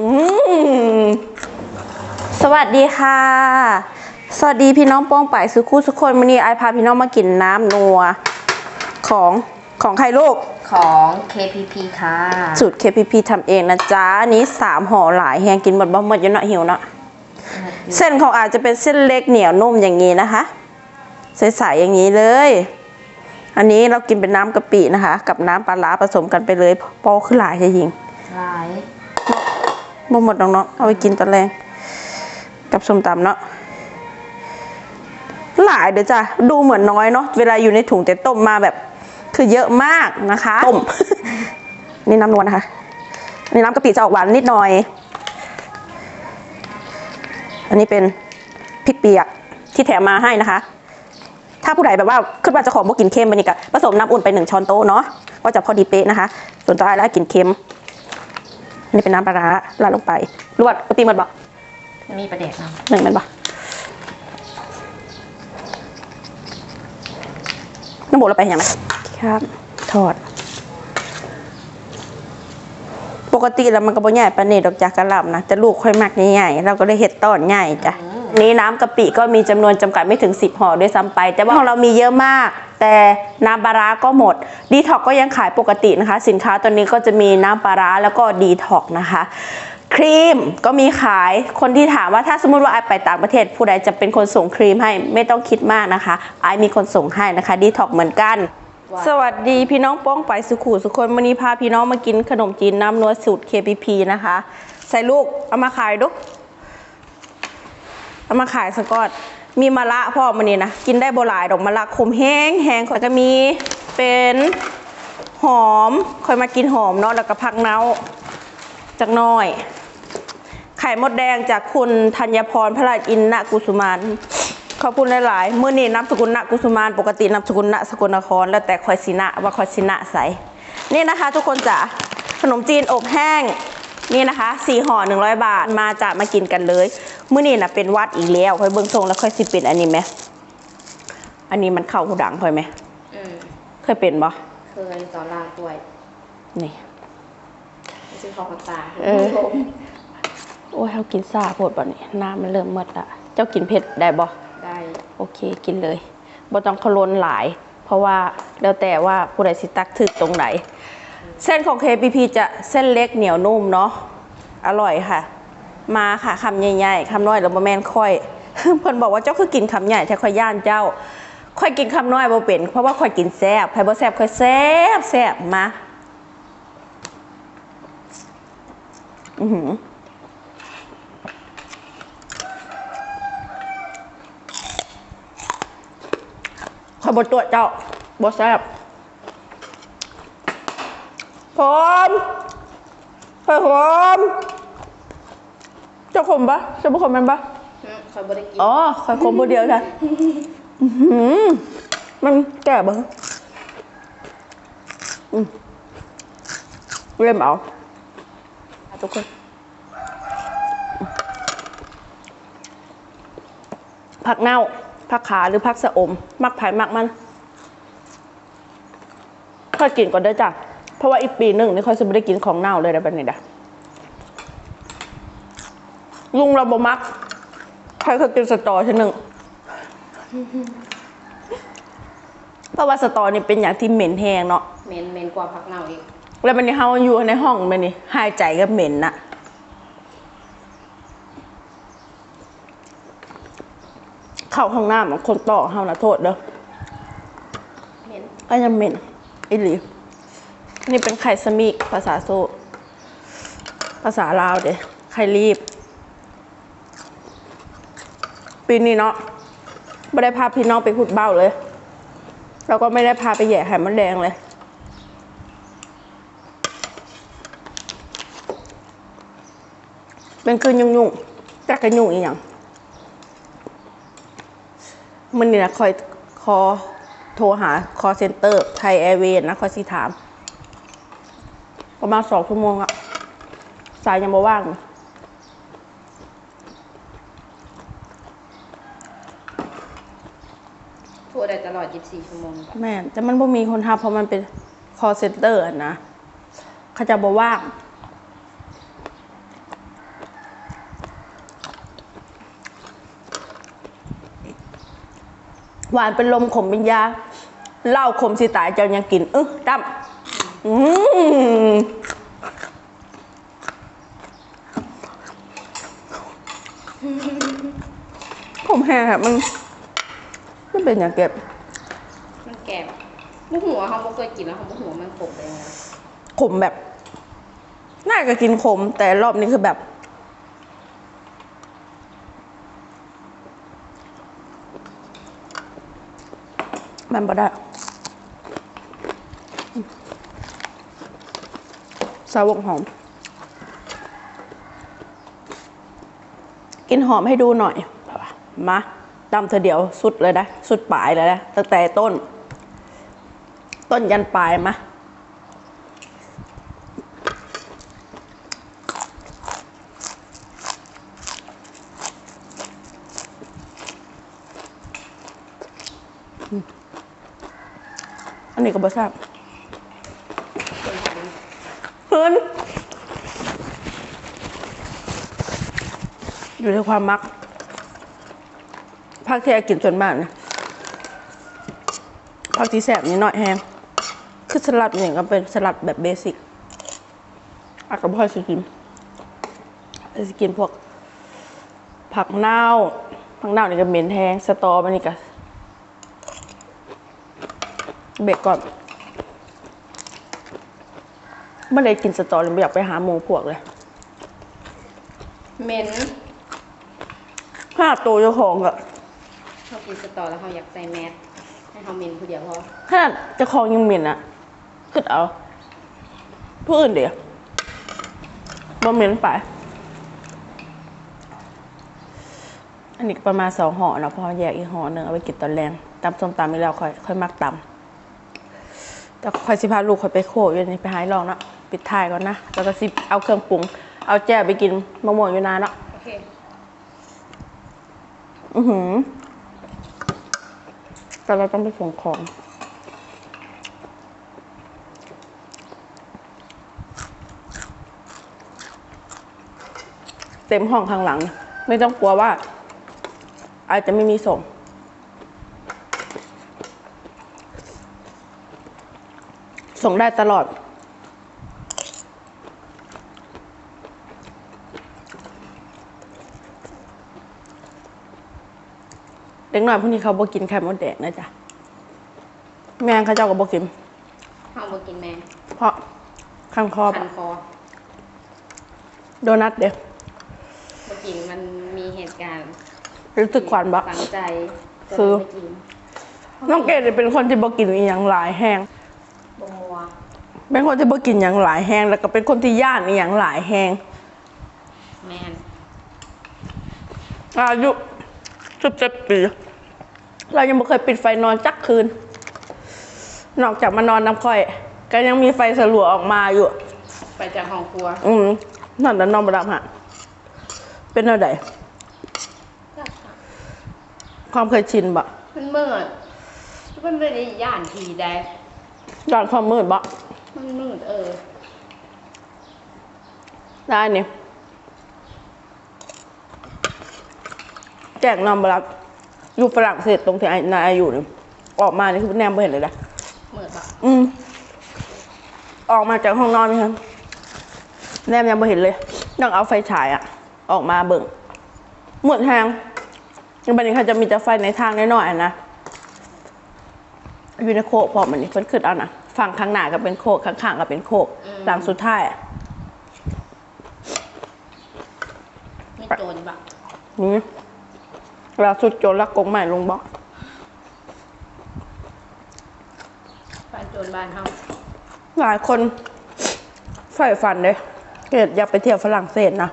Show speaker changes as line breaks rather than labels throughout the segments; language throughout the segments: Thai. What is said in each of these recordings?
อืมสวัสดีค่ะ สวัสดีพี่น้องป้องป่ายสุขุสุกคนวันนี้ไอพาพี่น้องมากินน้ำนัว ของของใครลูก
ของ KPP ค่ะ
สูตร KPP ทำเองนะจ๊ะอันนี้สามห่อหลายแหงกินหมดบ่หมดอยังเนาะหิวเนาะเส้นของอาจจะเป็นเส้นเล็กเหนียวนุ่มอย่างนี้นะคะ ใสๆอย่างนี้เลย อันนี้เรากินเป็นน้ำกะปินะคะ กับน้ำปลาร้าผสมกันไปเลยพอคือหลายจะยิง
หลาย
บ่หมดน้องๆเอาไปกินตอนแรงกับส้มตำเนาะหลายเดี๋ยวจ้ะดูเหมือนน้อยเนาะเวลาอยู่ในถุงแต่ต้มมาแบบ คือเยอะมากนะคะต้มนี่น้ำนวลนะคะอันนี้น้ำกะปิจะออกหวานนิดหน่อย อันนี้เป็นพริกเปียกที่แถมมาให้นะคะ ถ้าผู้ใดแบบว่าคิดว่าจะขอบ่กินเค็มบันนี้ก็ผสมน้ำอุ่นไปหนึ่งช้อนโต๊ะเนาะก็จะพอดีเป๊ะนะคะ ส่วนตัวไอ้แล้วกินเค็ม นี่เป็นน้ำปลาร้าราดลงไปรวดปกติหมันบ่
มีประเด็นน
หนึ่งมันบ่น้ำโบเราไปอย่างไรครับ ทอด ปกติแล้วมันก็บ่ใหญ่ปานนี้ดอกจากกระหล่ำนะแต่ลูกค่อยมักใหญ่ๆเราก็เลยเห็ดตอนใหญ่จ้ะนี้น้ำกะปิก็มีจำนวนจำกัดไม่ถึง 10ห่อด้วยซ้ำไป แต่ว่าของเรามีเยอะมาก แต่น้ำปลาร้าก็หมดดีท็อกก็ยังขายปกตินะคะ สินค้าตัวนี้ก็จะมีน้ำปลาร้าแล้วก็ดีท็อกนะคะครีมก็มีขายคนที่ถามว่าถ้าสมมติว่าไอไปต่างประเทศผู้ใดจะเป็นคนส่งครีมให้ไม่ต้องคิดมากนะคะไอมีคนส่งให้นะคะดีท็อกเหมือนกัน สวัสดีพี่น้องป้องไปสุขุสุคนวันนี้พาพี่น้องมากินขนมจีนน้ำนัวสูตร KPP นะคะ ใส่ลูกเอามาขายดูเอามาขายสกอต มีมะระพ่อมันนี่นะกินได้โบหลายดอกมะระขมแห้งแห้งแล้วก็มีเป็นหอมคอยมากินหอมเนาะแล้วก็ผักเนาจากน้อย ไข่มดแดงจากคุณธัญพรพระราชอินทกุสุมานขอบคุณหลายๆเมื่อนี้นับสกุลณกุสุมานปกตินับสกุลณสกุลนคร แล้วแต่คอยสินะว่าคอยสินะใสนี่นะคะ ทุกคนจ๋าขนมจีนอบแห้งนี่นะคะสี่ห่อหนึ่งร้อยบาทมาจะมากินกันเลย มื่อนี้นะเป็นวัดอีกแล้วคอยเบิ้งทรงแล้วค่อยสิเป็นอันนี้ไหมอันนี้มันเข้าหูดังคอยไหม
อืม
เคยเป็นบ่
เคยต่อลากด้วย
นี่
ไม่ใช่ของตา
เออโอ้ยเรากินซาโพดบ่นี่น้ำมันเริ่มหมดละเจ้ากินเผ็ดได้บ่
ได้
โอเคกินเลยบ่ต้องคลนหลาย เพราะว่าแล้วแต่ว่าผู้ใดสิตักถึกตรงไหน เส้นของ KPP จะเส้นเล็กเหนียวนุ่มเนาะอร่อยค่ะ มาค่ะคำใหญ่ๆคำน้อยแล้วบ่แม่นค่อย เพิ่นบอกว่าเจ้าคือกินคำใหญ่แต่ค่อยย่านเจ้า ค่อยกินคำน้อยบ่เป็น เพราะว่าค่อยกินแซ่บใครบ่แซ่บค่อยแซ่บแซ่บมาอือหือขอยบตัวเจ้าบแซ่บพร้อมพร้อม เจ้าขมปะเจ้าบุขมมันปะ
อืมคอยบริกิน
อ๋อคอยขมบุเดียวค่ะอื้อหือมันแก่บ้างอืมเริ่มเอาทุกคน ผักเน่า ผักขาหรือผักสะอม มักไผ่มักมันค่อยกินก่อนเด้อจ้ะ เพราะว่าอีกปีหนึ่งนี่ค่อยจะไม่ได้กินของเน่าเลยนะเป็นไงดะ ลุงเราบ่มัก ใครเคยกินสตอทีหนึ่งเพราะว่าสตอนี่เป็นอย่างที่เหม็นแห้งเนาะ
เมนเมนกว่าพักเน่าอีก
แล้วมันนี่เฮาอยู่ในห้องมันนี่หายใจก็เหม็นน่ะเข้าห้องน้ำอะคนต่อเฮานะโทษเด้อ
เมน
ก็ยังเหม็นอีหลีนี่เป็นไข่สมิกภาษาโซภาษาลาวเด้ไข่รีบ ปีนี้เนาะไม่ได้พาพี่น้องไปขุดเบ้าเลย แล้วก็ไม่ได้พาไปแย่ไข่มดแดงเลย เป็นคืนยุ่งยุ่งๆจักกันยุ่งอีกอย่างมันนี่นะคอยคอโทรหาคอเซ็นเตอร์ไทยแอร์เวย์นะคอยสิถาม ประมาณสองชั่วโมงอะสายยังมาว่าง
ทั่วได้ตลอด 24 ชั่วโมง
แม่แต่มันบ่มีคนทำเพราะมันเป็นคอเซ็นเตอร์นะเขาจะบอกว่า หวานเป็นลมขมเป็นยาเหล้าขมสีตายเจ้ายังกินเออดั้มอืมผมแห่แบบมึง เป็นอย่างเก็บ
มันแก่มุหัวเขาไม่เคยกินแล้วเขามุหัวมันขมเลยนะ
ขมแบบ น่าจะกินขม แต่รอบนี้คือแบบ มันบ่ได้สาวกหอม กินหอมให้ดูหน่อย มา ตำเธอเดียวสุดเลยนะ สุดปลายเลยนะ ตั้งแต่ต้น ต้นยันปลายมาอันนี้ก็บ่ทราบเพื่นอยู่ในความมัก ภาคที่ไอ้กินส่วนมากนะภาคที่แสบนิดหน่อยแห้งคือสลัดเนี่ยก็เป็นสลัดแบบเบสิกอากับพ่อยสกินไอ้สกินพวก ผักเน่าผักเน่านี่ก็เหม็นแห้งสตอมันนี่ก็เบรกก่อนเมื่อไรกินสตอเลยไม่อยากไปหาหมูพวกเลย
เหม็น
ห้าตัวเจ้าของอะ
เขากินสตอแล้วเขาอยากใส่แมสให้เขาเหม็นผู้เดียวพอ
ขนาดเจ้าของยังเหม็นอะขึ้นเอา ผู้อื่นเดี๋ยวบ่เหม็นไป อันนี้ก็ประมาณสองห่อเนาะพอแยกอีกห่อหนึ่งเอาไปกินตอนแรงตำส้มตำไปแล้วค่อยค่อยมักตำแต่ค่อยสิพาลูกค่อยไปโคอยู่นี่ไปหายลองเนาะปิดท้ายก่อนนะแล้วก็สิเอาเครื่องปรุง เอาแจ่วไปกินมะม่วงอยู่นานเนาะ
โอเค
อือหือ แต่เราต้องไปส่งของเต็มห้องข้างหลัง ไม่ต้องกลัวว่า อาจจะไม่มีส่ง ส่งได้ตลอด เด็กหน่อยพวกนี้เขาบอกินไข่มดแดงนะจ๊ะแมงเขาเจ้าก็บอกกิน
เขาบ่กินแมง
เพราะข้างคอ
คั
ปะ
นคอ
โดนัทเด็ก
บ่กินมันมีเหตุการณ์
รู้สึกขวัญบะ
ฝังใจจน
คือ
ไม่กิน
น้องเกดเนี่ยเป็นคนที่บอกินอหย่างหลายแห้ง
บ่มัว
เป็นคนที่บอกินอย่างหลายแห้งแล้วก็เป็นคนที่ย่านอหย่างหลายแห้ง
แมน
อายุสิบเจ็ดปี เรายังไม่เคยปิดไฟนอนจักคืน นอกจากมานอนน้ำค่อย ก็ยังมีไฟสลัวออกมาอยู่
ไปจากห้องครัว
อืมนั่นแต่นอนบดับฮะเป็นอะไรความเคยชินบะ
มันมืดมันไม่ได้ย่านทีใด
ย้อนความมืดบะ
มันมืดเออ
ได้นี่แจกนอนบดับ อยู่ฝรั่งเศสตรงที่ไอ้นายอยู่นี่ออกมานี่คือแนมไม่เห็นเลยนะ
มืดปะ
อืม ออกมาจากห้องนอนนี่ครับแนมยังไม่เห็นเลยต้องเอาไฟฉายอะออกมาเบิ่งหมดทางยังบันนี้เขาจะมีแต่ไฟในทางน้อยๆอะนะอยู่ในโคกพอมันนี่เพิ่นขึ้นเอานะฝั่งข้างหน้าก็เป็นโคกข้างๆก็เป็นโคกหลังสุดท้ายอะ
ไม่โจรปะ
นี่ เราสุดโจรลักกงใหม่ลงบล็อก
บ้านโจรบ้านเฮา
หลายคนใฝ่ฝันเลยเกิดอยากไปเที่ยวฝรั่งเศสนะ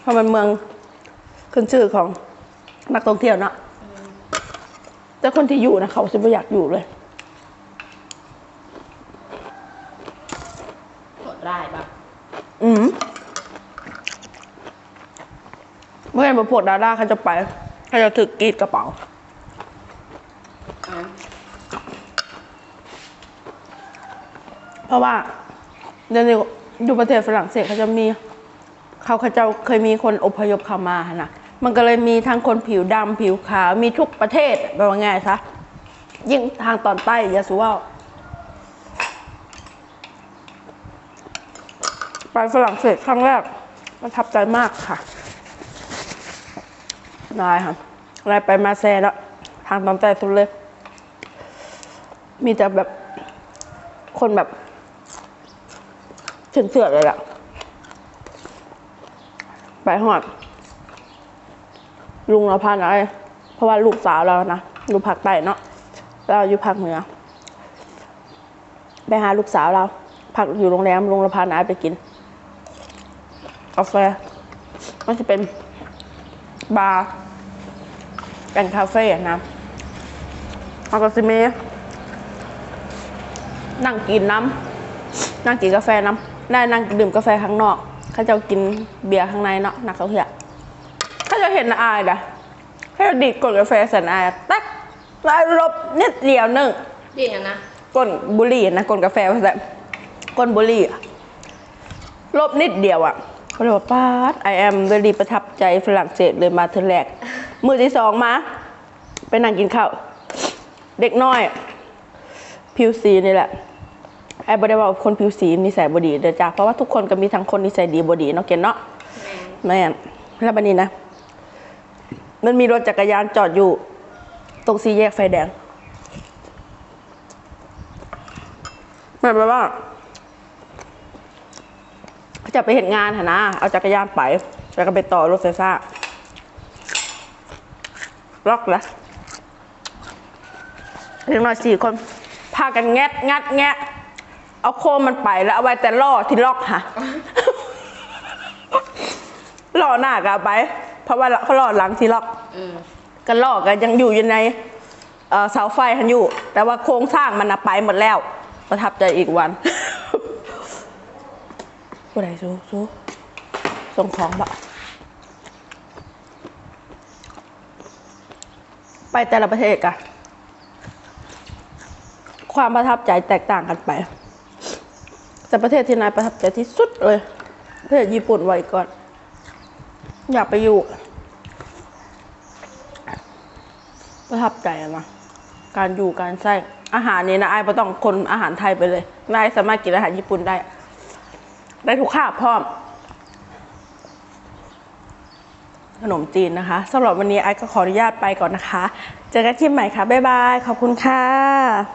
เพราะมันเมืองขึ้นชื่อของนักท่องเที่ยวเนาะแต่คนที่อยู่นะเขาจะไม่อยากอยู่เลย
โหดร้ายปะ
อืมเมื่อไหร่พวกดาราเขาจะไป เขาจะถือกรีดกระเป๋า
อะ
เพราะว่าเดี๋ยวนี้อยู่ประเทศฝรั่งเศสเขาจะมีเขาเขาจะเคยมีคนอพยพเข้ามานะมันก็เลยมีทั้งคนผิวดำผิวขาวมีทุกประเทศแปลว่าไงซะยิ่งทางตอนใต้ยาสูว่าไปฝรั่งเศสครั้งแรกประทับใจมากค่ะ ได้ค่ะได้ไปมาแซ่แล้วทางตอนใต้สุดเลย มีแต่แบบคนแบบเถื่อนๆเลยแหละไปหอด ลุงเราพาไหนเพราะว่าลูกสาวเรานะอยู่ภาคใต้เนาะเราอยู่ภาคเหนือไปหาลูกสาวเราพักอยู่โรงแรมลุงเราพาไหนไปกินกาแฟมันจะเป็นบาร์ เป็นคาเฟ่อะนะแล้วก็จะมีนั่งกินน้ำนั่งกินกาแฟน้ำได้นั่งดื่มกาแฟข้างนอก เขาจะกินเบียร์ข้างในเนาะนักเขาเหียถ้าจะเห็นอายนะให้ดีดกดกาแฟใส่อายตักลายลบนิดเดียวหนึ่ง
ดีนะนะ
ก้นบุหรี่นะก้นกาแฟใส่ก้นบุหรี่อะลบนิดเดียวอะ เขาเลยว่าป้าดไอแอมเวลีประทับใจฝรั่งเศสเลยมาเทอแรกมือที่สองมา ไปนั่งกินข้าว เด็กน้อย ผิวสีนี่แหละไอ้บได้ว่าคนผิวสีนิสัยบดีเด้อจ้าเพราะว่าทุกคนก็มีทั้งคนนิสัยดีบดีเนาะเกณฑ์เนาะ
แม่น
แม่นแล้วบันนี้นะ มันมีรถจักรยานจอดอยู่ ตรงสี่แยกไฟแดงหมายความว่า เขาจะไปเห็นงานหนนะ เอาจักรยานไป แล้วก็ไปต่อรถไฟฟ้า ล็อกแล้วเพียงน้อยสี่คน พากันแงะงัดแงะเอาโคมมันไปแล้วเอาไว้แต่ล่อที่ล็อกค่ะล่อหน้าก็เอาไป เพราะว่าเขาล่อหลังที่ล็อก
อืม
กันลอกกันยังอยู่อยู่ในเอ่อเสาไฟทันอยู่ แต่ว่าโครงสร้างมันน่ะไปหมดแล้ว ประทับใจอีกวัน ผู้ใดสู้สู้ส่งของบะไปแต่ละประเทศกันความประทับใจแตกต่างกันไป แต่ประเทศที่นายประทับใจที่สุดเลยประเทศญี่ปุ่นไว้ก่อน อยากไปอยู่ ประทับใจนะการอยู่การใช้อาหารนี้นะไอ้ไม่ต้องคนอาหารไทยไปเลยนายสามารถกินอาหารญี่ปุ่นได้ ได้ทุกข้าวพร้อม ขนมจีนนะคะสำหรับวันนี้ไอ้ก็ขออนุญาตไปก่อนนะคะ เจอกันที่ใหม่ค่ะ บ๊ายบาย ขอบคุณค่ะ